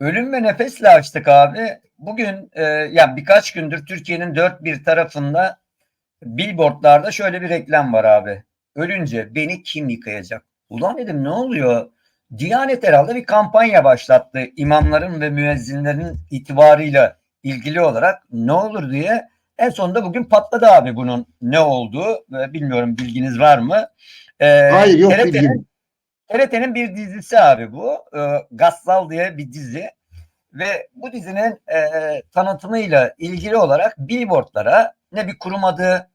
Ölüm ve nefesle açtık abi. Bugün e, yani birkaç gündür Türkiye'nin dört bir tarafında billboardlarda şöyle bir reklam var abi. Ölünce beni kim yıkayacak? Ulan dedim ne oluyor? Diyanet herhalde bir kampanya başlattı imamların ve müezzinlerin itibarıyla ilgili olarak ne olur diye. En sonunda bugün patladı abi bunun ne olduğu. Bilmiyorum bilginiz var mı? Ee, Hayır yok bilgim. TRT'nin bir dizisi abi bu. Ee, Gassal diye bir dizi. Ve bu dizinin e, tanıtımıyla ilgili olarak billboardlara ne bir kurum adı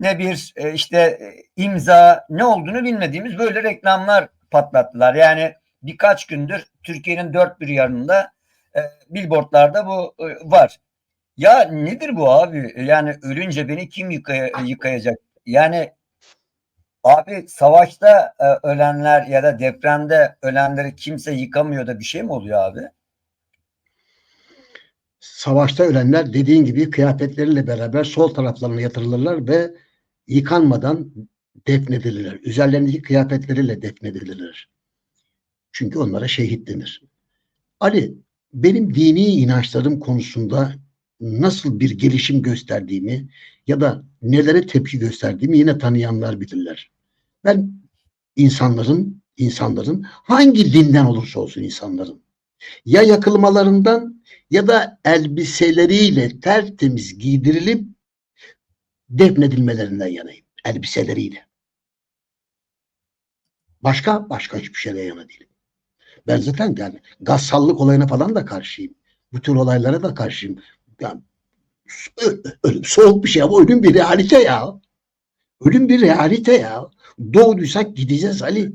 ne bir e, işte e, imza ne olduğunu bilmediğimiz böyle reklamlar patlattılar. Yani birkaç gündür Türkiye'nin dört bir yanında e, billboardlarda bu e, var. Ya nedir bu abi? Yani ölünce beni kim yıkaya- yıkayacak? Yani Abi savaşta e, ölenler ya da depremde ölenleri kimse yıkamıyor da bir şey mi oluyor abi? Savaşta ölenler dediğin gibi kıyafetleriyle beraber sol taraflarına yatırılırlar ve yıkanmadan defnedilirler. Üzerlerindeki kıyafetleriyle defnedilirler. Çünkü onlara şehit denir. Ali, benim dini inançlarım konusunda nasıl bir gelişim gösterdiğimi ya da nelere tepki gösterdiğimi yine tanıyanlar bilirler. Ben insanların insanların hangi dinden olursa olsun insanların ya yakılmalarından ya da elbiseleriyle tertemiz giydirilip defnedilmelerinden yanayım. Elbiseleriyle. Başka başka hiçbir şeye yana değilim. Ben zaten yani gassallık olayına falan da karşıyım. Bu tür olaylara da karşıyım. Yani ölüm soğuk bir şey ama ölüm bir realite ya. Ölüm bir realite ya. Doğduysak gideceğiz Ali.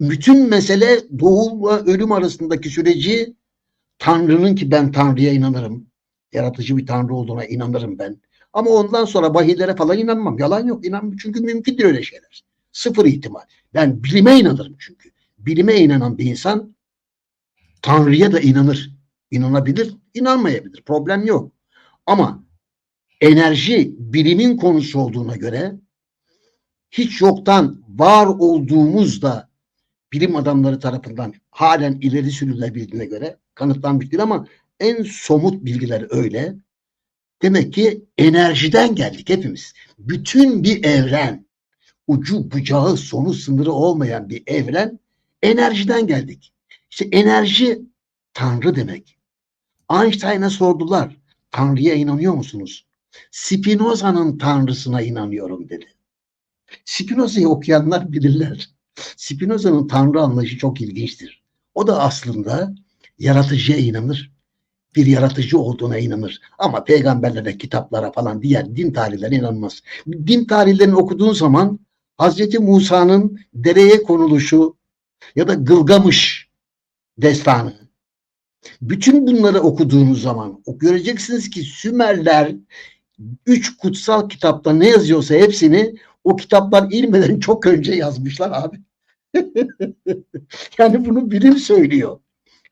Bütün mesele doğumla ölüm arasındaki süreci Tanrı'nın ki ben Tanrı'ya inanırım. Yaratıcı bir Tanrı olduğuna inanırım ben. Ama ondan sonra vahiylere falan inanmam. Yalan yok. İnanmam. Çünkü mümkün değil öyle şeyler. Sıfır ihtimal. Ben bilime inanırım çünkü. Bilime inanan bir insan Tanrı'ya da inanır. İnanabilir, inanmayabilir. Problem yok. Ama enerji bilimin konusu olduğuna göre hiç yoktan var olduğumuzda bilim adamları tarafından halen ileri sürülebildiğine göre kanıtlanmış değil ama en somut bilgiler öyle. Demek ki enerjiden geldik hepimiz. Bütün bir evren, ucu bucağı sonu sınırı olmayan bir evren enerjiden geldik. İşte enerji Tanrı demek. Einstein'a sordular. Tanrı'ya inanıyor musunuz? Spinoza'nın Tanrısına inanıyorum dedi. Spinoza'yı okuyanlar bilirler. Spinoza'nın Tanrı anlayışı çok ilginçtir. O da aslında yaratıcıya inanır. Bir yaratıcı olduğuna inanır. Ama peygamberlere, kitaplara falan diğer din tarihlerine inanmaz. Din tarihlerini okuduğun zaman Hazreti Musa'nın dereye konuluşu ya da Gılgamış destanı. Bütün bunları okuduğunuz zaman göreceksiniz ki Sümerler üç kutsal kitapta ne yazıyorsa hepsini o kitaplar ilmeden çok önce yazmışlar abi. yani bunu bilim söylüyor.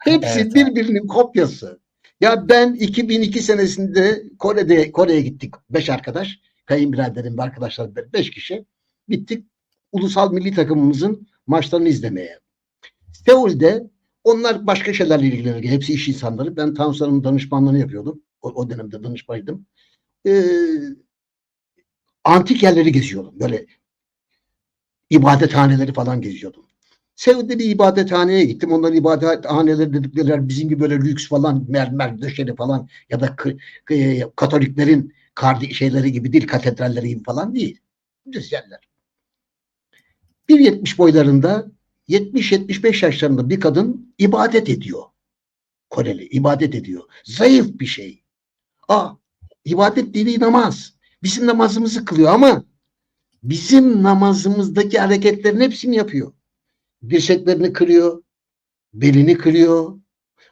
Hepsi Evet abi. birbirinin kopyası. Ya ben 2002 senesinde Kore'de Kore'ye gittik. Beş arkadaş. Kayınbiraderim ve arkadaşlar be- beş kişi. Gittik ulusal milli takımımızın maçlarını izlemeye. Seul'de onlar başka şeylerle ilgileniyor. Hepsi iş insanları. Ben Tansu Hanım'ın danışmanlığını yapıyordum. O, o dönemde danışmaydım. Ee, antik yerleri geziyordum. Böyle ibadethaneleri falan geziyordum. Seul'de bir ibadethaneye gittim. Onların ibadethaneleri dedikleri bizim gibi böyle lüks falan mermer döşeli falan ya da Katoliklerin kardi şeyleri gibi değil, katedralleri gibi falan değil. Düz yerler. 1.70 boylarında 70-75 yaşlarında bir kadın ibadet ediyor. Koreli ibadet ediyor. Zayıf bir şey. Aa, ibadet dediği namaz. Bizim namazımızı kılıyor ama bizim namazımızdaki hareketlerin hepsini yapıyor. Dirseklerini kırıyor, belini kırıyor.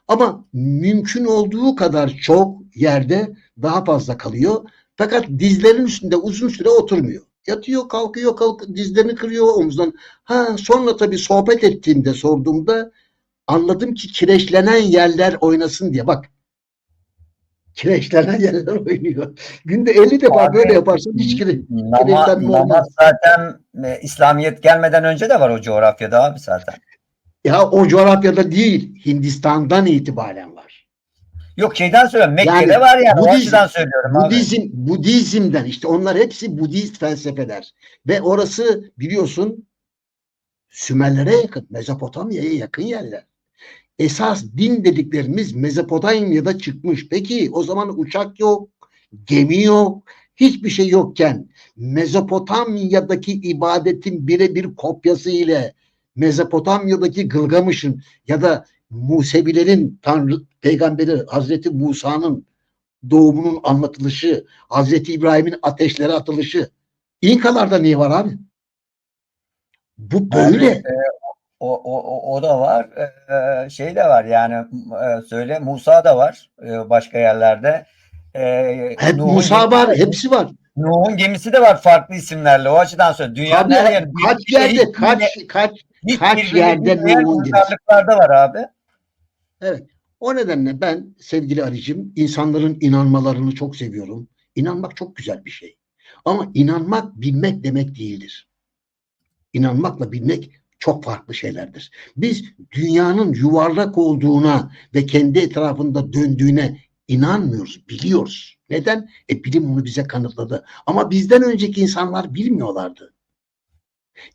Ama mümkün olduğu kadar çok yerde daha fazla kalıyor. Fakat dizlerin üstünde uzun süre oturmuyor. Yatıyor, kalkıyor, kalk, dizlerini kırıyor omuzdan. Ha, sonra tabii sohbet ettiğimde, sorduğumda anladım ki kireçlenen yerler oynasın diye. Bak, kireçlenen yerler oynuyor. Günde 50 defa Abi, böyle yaparsan hiç kire, Kireçlenme olmaz. namaz zaten e, İslamiyet gelmeden önce de var o coğrafyada abi zaten. Ya o coğrafyada değil, Hindistan'dan itibaren var. Yok şeyden söylüyorum. Mekke'de Yani var yani. O Budizm- açıdan söylüyorum abi. Budizm, Budizm'den işte onlar hepsi Budist felsefeler. Ve orası biliyorsun Sümerlere yakın, Mezopotamya'ya yakın yerler. Esas din dediklerimiz Mezopotamya'da çıkmış. Peki o zaman uçak yok, gemi yok, hiçbir şey yokken Mezopotamya'daki ibadetin birebir kopyası ile Mezopotamya'daki Gılgamış'ın ya da Musevilerin Tanrı peygamberi Hazreti Musa'nın doğumunun anlatılışı, Hazreti İbrahim'in ateşlere atılışı. İnkalarda niye var abi? Bu böyle. Abi, e, o, o, o, da var. E, şey de var yani e, söyle Musa da var e, başka yerlerde. E, Hep Nuh'un Musa gemisi var, hepsi var. Nuh'un gemisi de var farklı isimlerle. O açıdan söylüyorum. Dünyanın Tabii, her yerinde. kaç hiç- yerde, kaç kaç kaç yerde Nuh'un gemisi. var abi. Evet. O nedenle ben sevgili Ali'cim insanların inanmalarını çok seviyorum. İnanmak çok güzel bir şey. Ama inanmak bilmek demek değildir. İnanmakla bilmek çok farklı şeylerdir. Biz dünyanın yuvarlak olduğuna ve kendi etrafında döndüğüne inanmıyoruz, biliyoruz. Neden? E bilim onu bize kanıtladı. Ama bizden önceki insanlar bilmiyorlardı.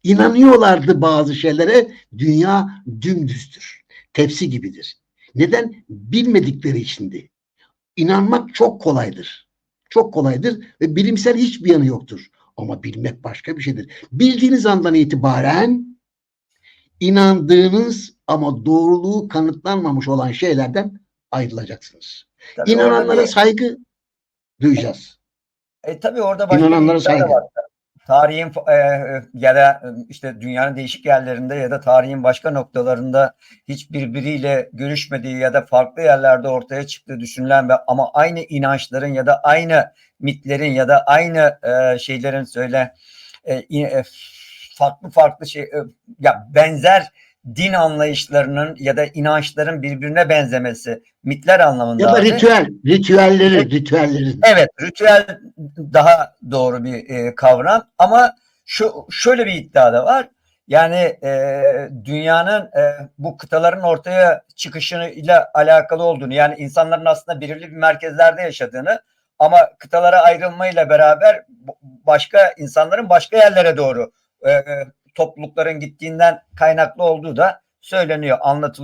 İnanıyorlardı bazı şeylere. Dünya dümdüzdür. Tepsi gibidir. Neden? Bilmedikleri içindi. İnanmak çok kolaydır. Çok kolaydır ve bilimsel hiçbir yanı yoktur. Ama bilmek başka bir şeydir. Bildiğiniz andan itibaren inandığınız ama doğruluğu kanıtlanmamış olan şeylerden ayrılacaksınız. Tabii orada İnananlara bir- saygı duyacağız. E tabii orada başka İnananlara da saygı. var. Tarihin e, e, ya da e, işte dünyanın değişik yerlerinde ya da tarihin başka noktalarında hiç birbiriyle görüşmediği ya da farklı yerlerde ortaya çıktığı düşünülen ve ama aynı inançların ya da aynı mitlerin ya da aynı e, şeylerin söyle e, e, farklı farklı şey e, ya benzer din anlayışlarının ya da inançların birbirine benzemesi mitler anlamında Ya da abi. ritüel, ritüelleri, ritüellerin. Evet, ritüel daha doğru bir e, kavram ama şu şöyle bir iddia da var. Yani e, dünyanın e, bu kıtaların ortaya çıkışıyla alakalı olduğunu, yani insanların aslında belirli bir merkezlerde yaşadığını ama kıtalara ayrılmayla beraber başka insanların başka yerlere doğru e, toplulukların gittiğinden kaynaklı olduğu da söyleniyor, anlatılıyor.